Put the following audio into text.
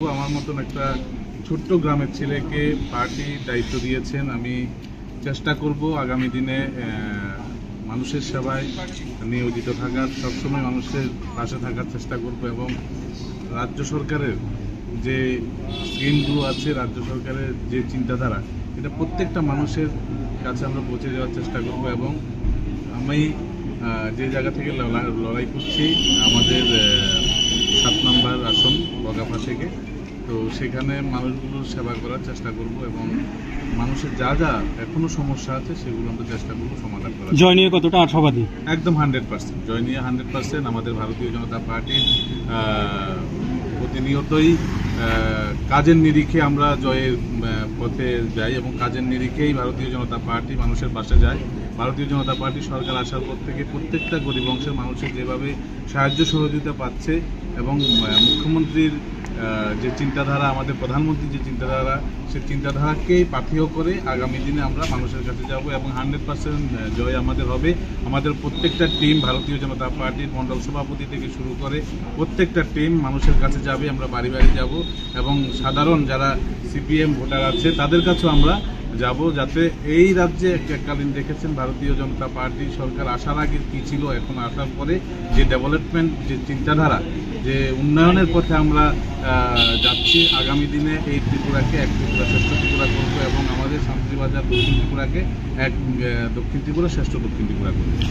আমার মতন একটা ছোট্ট গ্রামের ছেলেকে পার্টি দায়িত্ব দিয়েছেন। আমি চেষ্টা করব আগামী দিনে মানুষের সেবায় নিয়োজিত থাকার, সবসময় মানুষের পাশে থাকার চেষ্টা করব এবং রাজ্য সরকারের যে স্কিমগুলো আছে, রাজ্য সরকারের যে চিন্তাধারা, এটা প্রত্যেকটা মানুষের কাছে আমরা পৌঁছে যাওয়ার চেষ্টা করব এবং আমি যে জায়গা থেকে লড়া- লড়াই করছি, আমাদের বগাফা থেকে। তো সেখানে মানুষগুলোর সেবা করার চেষ্টা করব এবং মানুষের যা যা এখনও সমস্যা আছে সেগুলো আমরা চেষ্টা করব সমাধান করার জয় নিয়ে কতটা আশাবাদী? একদম হান্ড্রেড পার্সেন্ট জয় নিয়ে হান্ড্রেড পার্সেন্ট আমাদের ভারতীয় জনতা পার্টির প্রতিনিয়তই কাজের নিরিখে আমরা জয়ের পথে যাই এবং কাজের নিরিখেই ভারতীয় জনতা পার্টি মানুষের পাশে যায়। ভারতীয় জনতা পার্টি সরকার আসার পর থেকে প্রত্যেকটা গরিব অংশের মানুষের যেভাবে সাহায্য সহযোগিতা পাচ্ছে এবং মুখ্যমন্ত্রীর যে চিন্তাধারা, আমাদের প্রধানমন্ত্রী যে চিন্তাধারা, সেই চিন্তাধারাকেই পাথেয় করে আগামী দিনে আমরা মানুষের কাছে যাব এবং হান্ড্রেড পার্সেন্ট জয় আমাদের হবে। আমাদের প্রত্যেকটা টিম ভারতীয় জনতা পার্টির মণ্ডল সভাপতি থেকে শুরু করে প্রত্যেকটা টিম মানুষের কাছে যাবে, আমরা বাড়ি বাড়ি যাব এবং সাধারণ যারা সিপিএম ভোটার আছে, তাদের কাছেও আমরা যাব যাতে এই রাজ্যে এককালীন দেখেছেন ভারতীয় জনতা পার্টি সরকার আসার আগে কী ছিল, এখন আসার পরে যে ডেভেলপমেন্ট যে চিন্তাধারা, যে উন্নয়নের পথে আমরা যাচ্ছি, আগামী দিনে এই ত্রিপুরাকে এক ত্রিপুরা, শ্রেষ্ঠ ত্রিপুরা করব এবং আমাদের শান্তিবাজার দক্ষিণ ত্রিপুরাকে এক দক্ষিণ ত্রিপুরা, শ্রেষ্ঠ দক্ষিণ ত্রিপুরা করব।